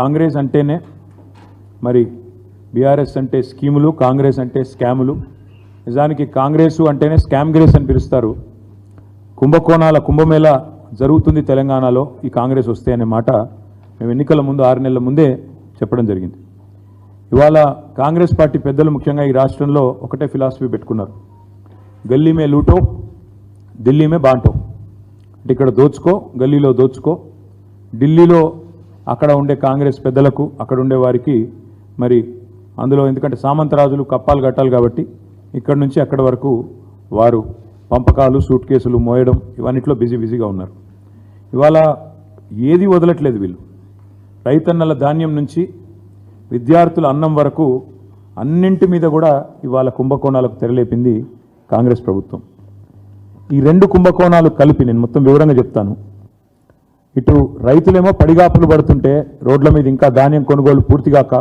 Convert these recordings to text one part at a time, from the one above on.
కాంగ్రెస్ అంటేనే మరి బీఆర్ఎస్ అంటే స్కీములు కాంగ్రెస్ అంటే స్కాములు. నిజానికి కాంగ్రెస్ అంటేనే స్కామ్ గ్రేస్ అని పిలుస్తారు. కుంభకోణాల కుంభమేళ జరుగుతుంది తెలంగాణలో ఈ కాంగ్రెస్ వస్తే అనే మాట మేము ఎన్నికల ముందు ఆరు నెలల ముందే చెప్పడం జరిగింది. ఇవాళ కాంగ్రెస్ పార్టీ పెద్దలు ముఖ్యంగా ఈ రాష్ట్రంలో ఒకటే ఫిలాసఫీ పెట్టుకున్నారు. గల్లీ మే లూటో ఢిల్లీ మే బాంటో. అంటే ఇక్కడ దోచుకో గల్లీలో దోచుకో ఢిల్లీలో అక్కడ ఉండే కాంగ్రెస్ పెద్దలకు అక్కడ ఉండే వారికి మరి అందులో ఎందుకంటే సామంతరాజులు కప్పాలు కట్టాలి కాబట్టి ఇక్కడ నుంచి అక్కడి వరకు వారు పంపకాలు సూట్ కేసులు మోయడం ఇవన్నిట్లో బిజీ బిజీగా ఉన్నారు. ఇవాళ ఏది వదలట్లేదు వీళ్ళు. రైతన్నల ధాన్యం నుంచి విద్యార్థుల అన్నం వరకు అన్నింటి మీద కూడా ఇవాళ కుంభకోణాలకు తెరలేపింది కాంగ్రెస్ ప్రభుత్వం. ఈ రెండు కుంభకోణాలు కలిపి నేను మొత్తం వివరంగా చెప్తాను. ఇటు రైతులేమో పడిగాపులు పడుతుంటే రోడ్ల మీద ఇంకా ధాన్యం కొనుగోలు పూర్తిగాక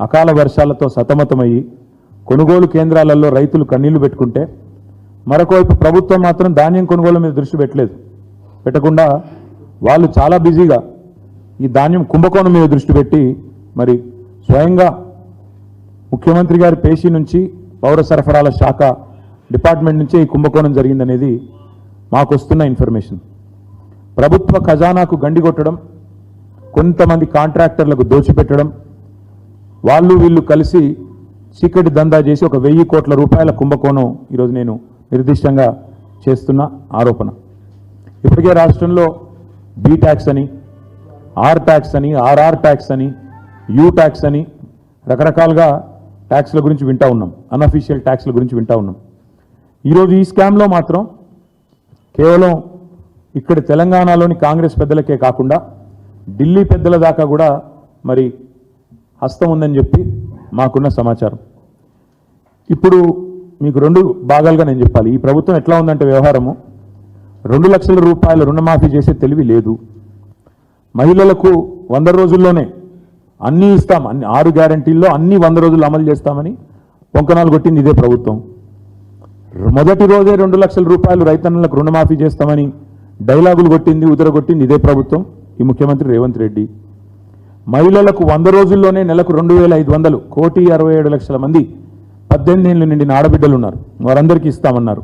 అకాల వర్షాలతో సతమతమయ్యి కొనుగోలు కేంద్రాలలో రైతులు కన్నీళ్ళు పెట్టుకుంటే మరొకవైపు ప్రభుత్వం మాత్రం ధాన్యం కొనుగోలు మీద దృష్టి పెట్టలేదు. పెట్టకుండా వాళ్ళు చాలా బిజీగా ఈ ధాన్యం కుంభకోణం మీద దృష్టి పెట్టి మరి స్వయంగా ముఖ్యమంత్రి గారి పేషీ నుంచి పౌర సరఫరాల శాఖ డిపార్ట్మెంట్ నుంచే ఈ కుంభకోణం జరిగిందనేది మాకు వస్తున్న ఇన్ఫర్మేషన్. ప్రభుత్వ ఖజానాకు గండి కొట్టడం కొంతమంది కాంట్రాక్టర్లకు దోచిపెట్టడం వాళ్ళు వీళ్ళు కలిసి చీకటి దందా చేసి ఒక వెయ్యి కోట్ల రూపాయల కుంభకోణం ఈరోజు నేను నిర్దిష్టంగా చేస్తున్న ఆరోపణ. ఇప్పటికే రాష్ట్రంలో బీ ట్యాక్స్ అని ఆర్ ట్యాక్స్ అని ఆర్ఆర్ ట్యాక్స్ అని యూ ట్యాక్స్ అని రకరకాలుగా ట్యాక్స్ల గురించి వింటా ఉన్నాం. అన్అఫీషియల్ ట్యాక్స్ల గురించి వింటా ఉన్నాం. ఈరోజు ఈ స్కామ్లో మాత్రం కేవలం ఇక్కడ తెలంగాణలోని కాంగ్రెస్ పెద్దలకే కాకుండా ఢిల్లీ పెద్దల దాకా కూడా మరి హస్తం ఉందని చెప్పి మాకున్న సమాచారం. ఇప్పుడు మీకు రెండు భాగాలుగా నేను చెప్పాలి. ఈ ప్రభుత్వం ఎట్లా ఉందంటే వ్యవహారము రెండు లక్షల రూపాయల రుణమాఫీ చేసే తెలివి లేదు. మహిళలకు వంద రోజుల్లోనే అన్నీ ఇస్తాం అన్ని ఆరు గ్యారంటీల్లో అన్ని వంద రోజులు అమలు చేస్తామని పొంకనాలు కొట్టింది ఇదే ప్రభుత్వం. మొదటి రోజే రెండు లక్షల రూపాయలు రైతన్నలకు రుణమాఫీ చేస్తామని డైలాగులు కొట్టింది ఉదరగొట్టింది ఇదే ప్రభుత్వం ఈ ముఖ్యమంత్రి రేవంత్ రెడ్డి. మహిళలకు వంద రోజుల్లోనే నెలకు రెండు వేల ఐదు వందలు కోటి అరవై ఏడు లక్షల మంది పద్దెనిమిది ఏళ్ళు నిండిన ఆడబిడ్డలు ఉన్నారు వారందరికీ ఇస్తామన్నారు.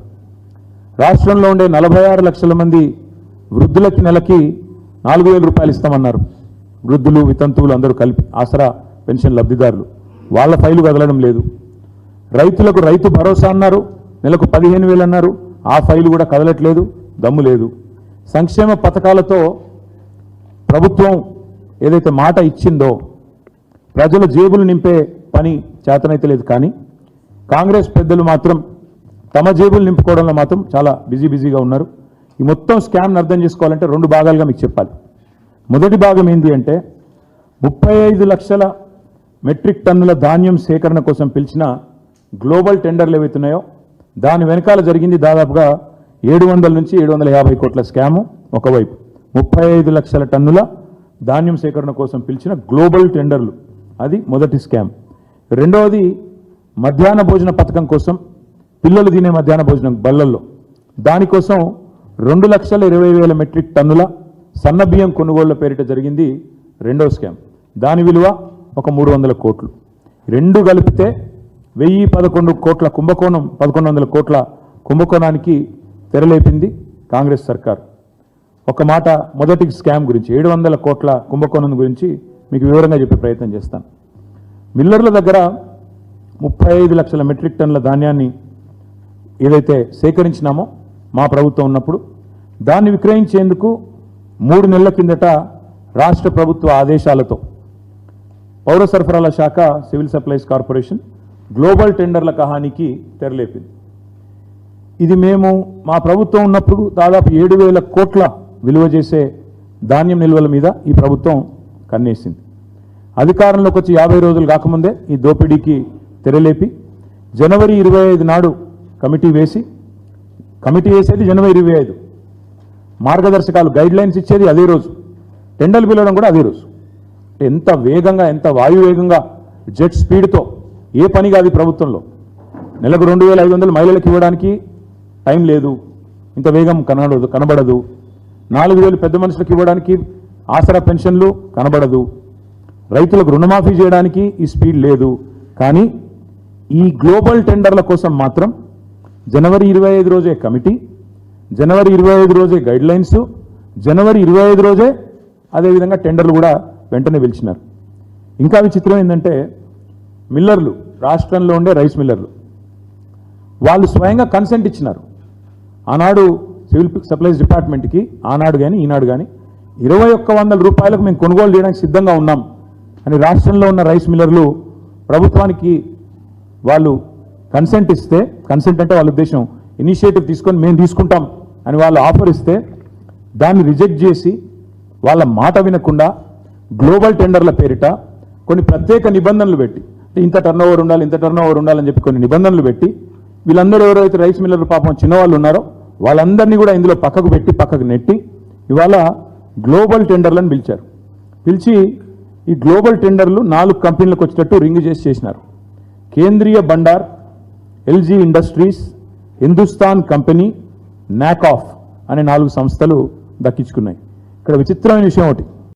రాష్ట్రంలో ఉండే నలభై ఆరు లక్షల మంది వృద్ధులకి నెలకి నాలుగు వేల రూపాయలు ఇస్తామన్నారు. వృద్ధులు వితంతువులు అందరూ కలిపి ఆసరా పెన్షన్ లబ్ధిదారులు. వాళ్ళ ఫైలు కదలడం లేదు. రైతులకు రైతు భరోసా అన్నారు. నెలకు పదిహేను వేలు అన్నారు. ఆ ఫైలు కూడా కదలట్లేదు దమ్ము లేదు. సంక్షేమ పథకాలతో ప్రభుత్వం ఏదైతే మాట ఇచ్చిందో ప్రజల జేబులు నింపే పని చేతనైతే లేదు కానీ కాంగ్రెస్ పెద్దలు మాత్రం తమ జేబులు నింపుకోవడంలో మాత్రం చాలా బిజీ బిజీగా ఉన్నారు. ఈ మొత్తం స్కామ్ను అర్థం చేసుకోవాలంటే రెండు భాగాలుగా మీకు చెప్పాలి. మొదటి భాగం ఏంటి అంటే ముప్పై ఐదు లక్షల మెట్రిక్ టన్నుల ధాన్యం సేకరణ కోసం పిలిచిన గ్లోబల్ టెండర్లు ఏవైతున్నాయో దాని వెనకాల జరిగింది దాదాపుగా ఏడు వందల నుంచి ఏడు వందల యాభై కోట్ల స్కాము ఒకవైపు. ముప్పై ఐదు లక్షల టన్నుల ధాన్యం సేకరణ కోసం పిలిచిన గ్లోబల్ టెండర్లు. అది మొదటి స్కామ్. రెండవది మధ్యాహ్న భోజన పథకం కోసం పిల్లలు తినే మధ్యాహ్న భోజనం బళ్ళల్లో దానికోసం రెండు లక్షల ఇరవై వేల మెట్రిక్ టన్నుల సన్న బియ్యం కొనుగోళ్ళ పేరిట జరిగింది రెండవ స్కామ్. దాని విలువ ఒక మూడు వందల కోట్లు. రెండు కలిపితే వెయ్యి పదకొండు కోట్ల కుంభకోణం పదకొండు వందల కోట్ల కుంభకోణానికి తెరలేపింది కాంగ్రెస్ సర్కార్. ఒక మాట మొదటి స్కామ్ గురించి ఏడు వందల కోట్ల కుంభకోణం గురించి మీకు వివరంగా చెప్పే ప్రయత్నం చేస్తాను. మిల్లర్ల దగ్గర ముప్పై ఐదు లక్షల మెట్రిక్ టన్నుల ధాన్యాన్ని ఏదైతే సేకరించినామో మా ప్రభుత్వం ఉన్నప్పుడు దాన్ని విక్రయించేందుకు మూడు నెలల కిందట రాష్ట్ర ప్రభుత్వ ఆదేశాలతో పౌర సరఫరాల శాఖ సివిల్ సప్లైస్ కార్పొరేషన్ గ్లోబల్ టెండర్ల కహానికి తెరలేపింది. ఇది మేము మా ప్రభుత్వం ఉన్నప్పుడు దాదాపు ఏడు వేల కోట్ల విలువ చేసే ధాన్యం నిల్వల మీద ఈ ప్రభుత్వం కన్నేసింది. అధికారంలోకి వచ్చి యాభై రోజులు కాకముందే ఈ దోపిడీకి తెరలేపి జనవరి ఇరవై ఐదు నాడు కమిటీ వేసి కమిటీ వేసేది జనవరి ఇరవై ఐదు. మార్గదర్శకాలు గైడ్ లైన్స్ ఇచ్చేది అదే రోజు. టెండర్లు పిలవడం కూడా అదే రోజు. ఎంత వేగంగా ఎంత వాయువేగంగా జెట్ స్పీడ్తో ఏ పని కాదు ప్రభుత్వంలో. నెలకు రెండు వేల ఐదు వందలు మహిళలకు ఇవ్వడానికి టైం లేదు. ఇంత వేగం కనబడదు కనబడదు. నాలుగు వేలు పెద్ద మనుషులకు ఇవ్వడానికి ఆసరా పెన్షన్లు కనబడదు. రైతులకు రుణమాఫీ చేయడానికి ఈ స్పీడ్ లేదు. కానీ ఈ గ్లోబల్ టెండర్ల కోసం మాత్రం జనవరి ఇరవై ఐదు రోజే కమిటీ జనవరి ఇరవై ఐదు రోజే గైడ్ లైన్స్ జనవరి ఇరవై ఐదు రోజే అదేవిధంగా టెండర్లు కూడా వెంటనే పిలిచినారు. ఇంకా విచిత్రం ఏంటంటే మిల్లర్లు రాష్ట్రంలో ఉండే రైస్ మిల్లర్లు వాళ్ళు స్వయంగా కన్సెంట్ ఇచ్చినారు. ఆనాడు సివిల్ సప్లైస్ డిపార్ట్మెంట్కి ఆనాడు కానీ ఈనాడు కానీ ఇరవై ఒక్క వందల రూపాయలకు మేము కొనుగోలు చేయడానికి సిద్ధంగా ఉన్నాం అని రాష్ట్రంలో ఉన్న రైస్ మిల్లర్లు ప్రభుత్వానికి వాళ్ళు కన్సెంట్ ఇస్తే కన్సెంట్ అంటే వాళ్ళ ఉద్దేశం ఇనిషియేటివ్ తీసుకొని మేము తీసుకుంటాం అని వాళ్ళు ఆఫర్ ఇస్తే దాన్ని రిజెక్ట్ చేసి వాళ్ళ మాట వినకుండా గ్లోబల్ టెండర్ల పేరిట కొన్ని ప్రత్యేక నిబంధనలు పెట్టి ఇంత టర్న్ ఓవర్ ఉండాలి ఇంత టర్న్ ఓవర్ ఉండాలని చెప్పి కొన్ని నిబంధనలు పెట్టి వీళ్ళందరూ ఎవరైతే రైస్ మిల్లర్ పాపం చిన్నవాళ్ళు ఉన్నారో వాళ్ళందరినీ కూడా ఇందులో పక్కకు పెట్టి పక్కకు నెట్టి ఇవాళ గ్లోబల్ టెండర్లను పిలిచారు. పిలిచి ఈ గ్లోబల్ టెండర్లు నాలుగు కంపెనీలకు వచ్చేటట్టు రింగ్ చేసి చేసినారు. Kendriya Bhandar LG industries Hindustan company నాకాఫ్ అనే నాలుగు సంస్థలు దక్కించుకున్నాయి. ఇక్కడ విచిత్రమైన విషయం ఒకటి.